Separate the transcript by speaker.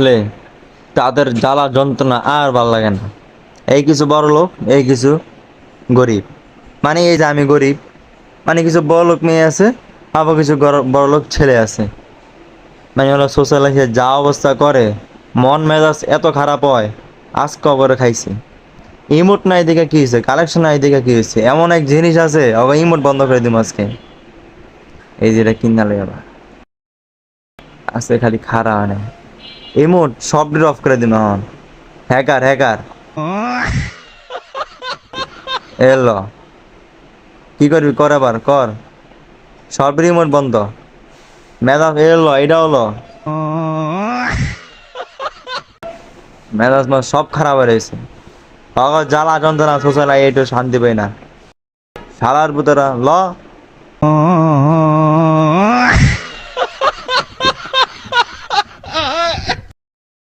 Speaker 1: আসলে তাদের জ্বালা যন্ত্রণা আর ভালো লাগে না। এই কিছু বড় লোক, এই কিছু গরিব। মানে এই যে আমি গরিব মানে কিছু বড় লোক মেয়ে আছে, আবার কিছু বড় লোক ছেলে আছে। মানে হলো সোশ্যাল লাইফে যা অবস্থা করে, মন মেজাজ এত খারাপ হয়, আজ কবরে খাইছি। ইমোট নাই দেখে কি হয়েছে কালেকশন নাই দেখে কী হয়েছে, এমন এক জিনিস আছে ওকে ইমোট বন্ধ করে দিম আজকে। এই যেটা কিনা লেগে আজকে খালি খারা হয় না। ইমোট সব অফ করে দিম এখন। হ্যাকার হ্যাকার এলো। কি করবি? কর আবার, কর। সব রিমোট বন্ধ। মেজাজ এলো এটা হলো মেজাজ মাস সব খারাপ হয়ে রয়েছে। অগর জ্বালা, যন্ত্রণা সোশ্যাল একটু শান্তি পাই না। শালার পুতরা, ল।